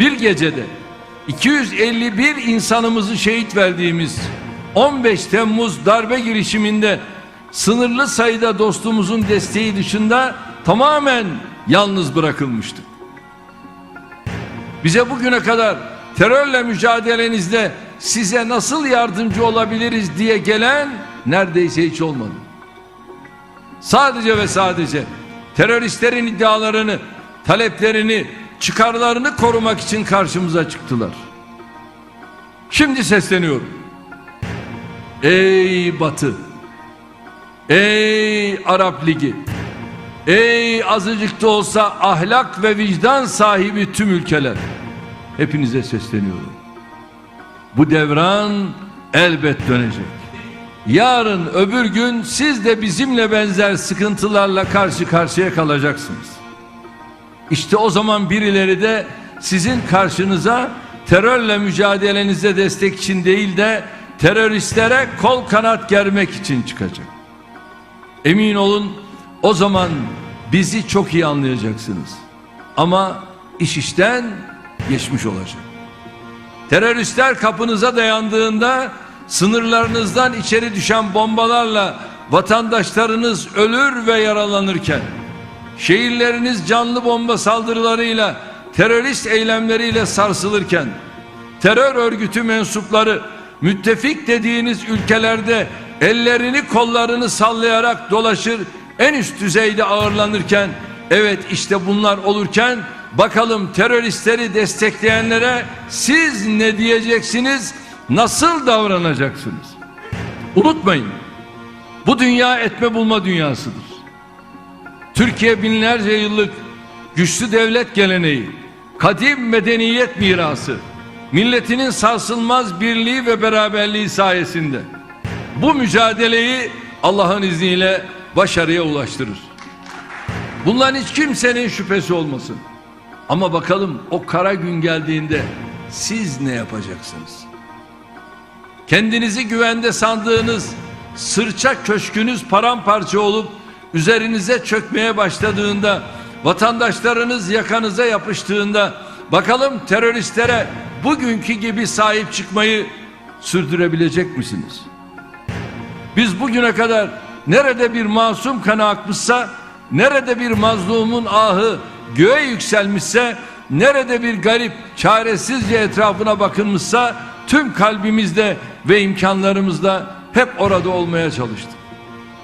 bir gecede 251 insanımızı şehit verdiğimiz 15 Temmuz darbe girişiminde sınırlı sayıda dostumuzun desteği dışında tamamen yalnız bırakılmıştık. Bize bugüne kadar terörle mücadelenizde size nasıl yardımcı olabiliriz diye gelen neredeyse hiç olmadı. Sadece ve sadece teröristlerin iddialarını, taleplerini, çıkarlarını korumak için karşımıza çıktılar. Şimdi sesleniyorum. Ey Batı! Ey Arap Ligi! Ey azıcık da olsa ahlak ve vicdan sahibi tüm ülkeler! Hepinize sesleniyorum. Bu devran elbet dönecek. Yarın öbür gün siz de bizimle benzer sıkıntılarla karşı karşıya kalacaksınız. İşte o zaman birileri de sizin karşınıza terörle mücadelenize destek için değil de teröristlere kol kanat germek için çıkacak. Emin olun o zaman bizi çok iyi anlayacaksınız. Ama iş işten geçmiş olacak. Teröristler kapınıza dayandığında sınırlarınızdan içeri düşen bombalarla vatandaşlarınız ölür ve yaralanırken şehirleriniz canlı bomba saldırılarıyla terörist eylemleriyle sarsılırken terör örgütü mensupları müttefik dediğiniz ülkelerde ellerini kollarını sallayarak dolaşır en üst düzeyde ağırlanırken evet işte bunlar olurken bakalım teröristleri destekleyenlere siz ne diyeceksiniz nasıl davranacaksınız? Unutmayın bu dünya etme bulma dünyasıdır Türkiye binlerce yıllık güçlü devlet geleneği, kadim medeniyet mirası, milletinin sarsılmaz birliği ve beraberliği sayesinde bu mücadeleyi Allah'ın izniyle başarıya ulaştırır. Bundan hiç kimsenin şüphesi olmasın. Ama bakalım o kara gün geldiğinde siz ne yapacaksınız? Kendinizi güvende sandığınız sırça köşkünüz paramparça olup üzerinize çökmeye başladığında vatandaşlarınız yakanıza yapıştığında bakalım teröristlere bugünkü gibi sahip çıkmayı sürdürebilecek misiniz? Biz bugüne kadar nerede bir masum kanı akmışsa, nerede bir mazlumun ahı göğe yükselmişse, nerede bir garip çaresizce etrafına bakılmışsa tüm kalbimizde ve imkanlarımızda hep orada olmaya çalıştık.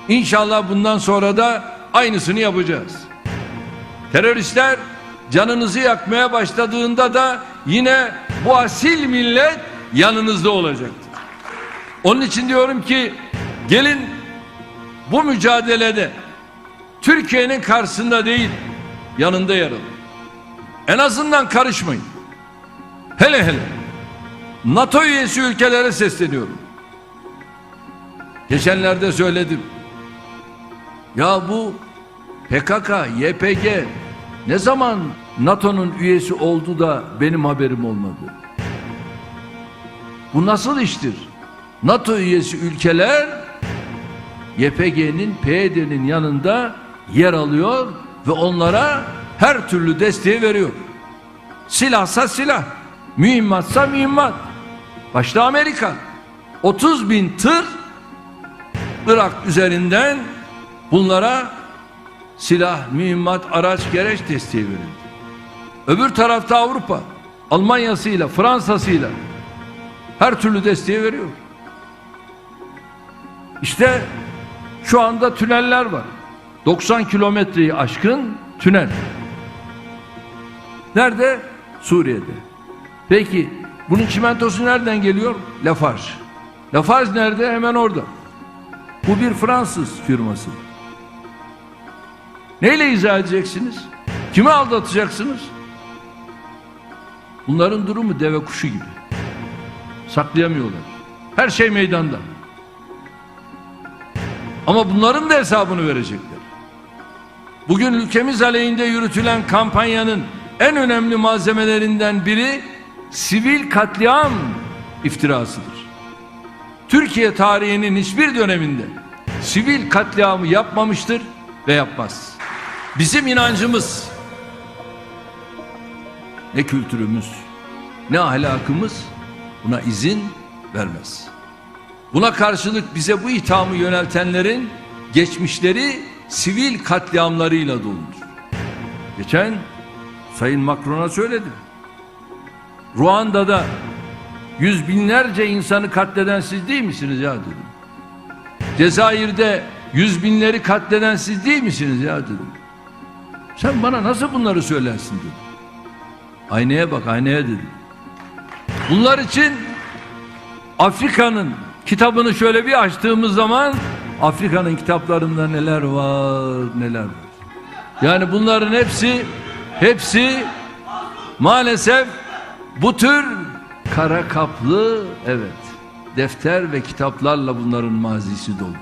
İnşallah bundan sonra da aynısını yapacağız. Teröristler canınızı yakmaya başladığında da yine bu asil millet yanınızda olacaktır. Onun için diyorum ki gelin bu mücadelede Türkiye'nin karşısında değil yanında yer alın. En azından karışmayın. Hele hele NATO üyesi ülkelere sesleniyorum. Geçenlerde söyledim. Ya bu PKK, YPG ne zaman NATO'nun üyesi oldu da benim haberim olmadı? Bu nasıl iştir? NATO üyesi ülkeler YPG'nin, PYD'nin yanında yer alıyor ve onlara her türlü desteği veriyor. Silahsa silah, mühimmatsa mühimmat. Başta Amerika. 30 bin tır Irak üzerinden bunlara silah, mühimmat, araç, gereç desteği verildi. Öbür tarafta Avrupa, Almanya'sıyla, Fransa'sıyla her türlü desteği veriyor. İşte şu anda tüneller var. 90 kilometreyi aşkın tünel. Nerede? Suriye'de. Peki bunun çimentosu nereden geliyor? Lafarge. Lafarge nerede? Hemen orada. Bu bir Fransız firması. Neyle izah edeceksiniz? Kimi aldatacaksınız? Bunların durumu deve kuşu gibi. Saklayamıyorlar. Her şey meydanda. Ama bunların da hesabını verecekler. Bugün ülkemiz aleyhinde yürütülen kampanyanın en önemli malzemelerinden biri sivil katliam iftirasıdır. Türkiye tarihinin hiçbir döneminde sivil katliamı yapmamıştır ve yapmaz. Bizim inancımız ne kültürümüz, ne ahlakımız buna izin vermez. Buna karşılık bize bu ithamı yöneltenlerin geçmişleri sivil katliamlarıyla doludur. Geçen Sayın Macron'a söyledim. Ruanda'da yüz binlerce insanı katleden siz değil misiniz ya dedim. Cezayir'de yüz binleri katleden siz değil misiniz ya dedim. Sen bana nasıl bunları söylersin dedim. Aynaya bak aynaya dedim. Bunlar için Afrika'nın kitabını şöyle bir açtığımız zaman Afrika'nın kitaplarında neler var neler var. Yani bunların hepsi hepsi maalesef bu tür kara kaplı evet defter ve kitaplarla bunların mazisi dolu.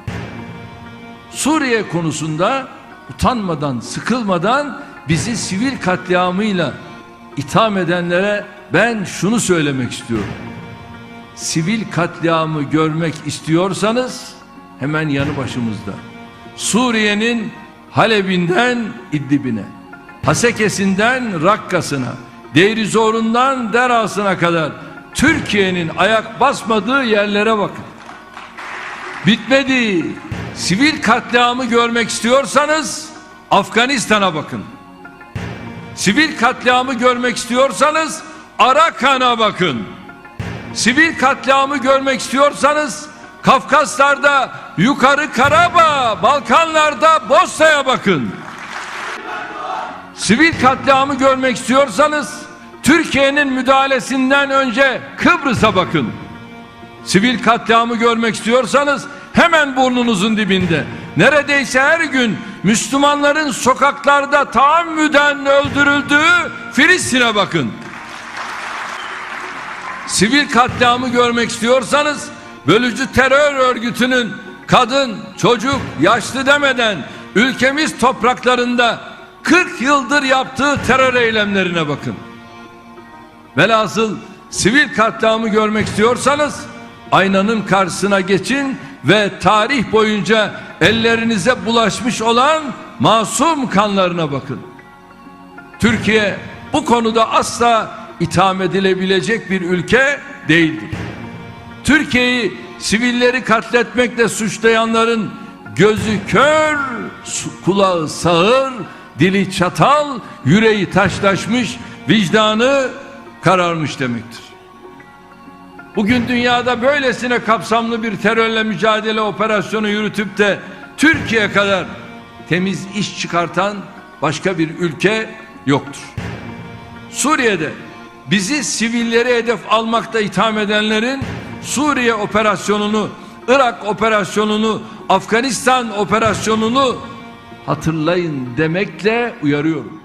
Suriye konusunda utanmadan, sıkılmadan bizi sivil katliamıyla itham edenlere ben şunu söylemek istiyorum. Sivil katliamı görmek istiyorsanız hemen yanı başımızda. Suriye'nin Halep'inden İdlib'ine, Hasekesi'nden Rakkas'ına, Deirizor'undan Deras'ına kadar Türkiye'nin ayak basmadığı yerlere bakın. Bitmedi. Sivil katliamı görmek istiyorsanız Afganistan'a bakın. Sivil katliamı görmek istiyorsanız Arakan'a bakın. Sivil katliamı görmek istiyorsanız Kafkaslar'da yukarı Karabağ, Balkanlarda Bosna'ya bakın. Sivil katliamı görmek istiyorsanız Türkiye'nin müdahalesinden önce Kıbrıs'a bakın. Sivil katliamı görmek istiyorsanız hemen burnunuzun dibinde. Neredeyse her gün Müslümanların sokaklarda taammüden öldürüldüğü Filistin'e bakın. Sivil katliamı görmek istiyorsanız bölücü terör örgütünün kadın, çocuk, yaşlı demeden ülkemiz topraklarında 40 yıldır yaptığı terör eylemlerine bakın. Velhasıl sivil katliamı görmek istiyorsanız aynanın karşısına geçin ve tarih boyunca ellerinize bulaşmış olan masum kanlarına bakın. Türkiye bu konuda asla itham edilebilecek bir ülke değildir. Türkiye'yi sivilleri katletmekle suçlayanların gözü kör, kulağı sağır, dili çatal, yüreği taşlaşmış, vicdanı kararmış demektir. Bugün dünyada böylesine kapsamlı bir terörle mücadele operasyonu yürütüp de Türkiye kadar temiz iş çıkartan başka bir ülke yoktur. Suriye'de bizi sivilleri hedef almakta itham edenlerin Suriye operasyonunu, Irak operasyonunu, Afganistan operasyonunu hatırlayın demekle uyarıyorum.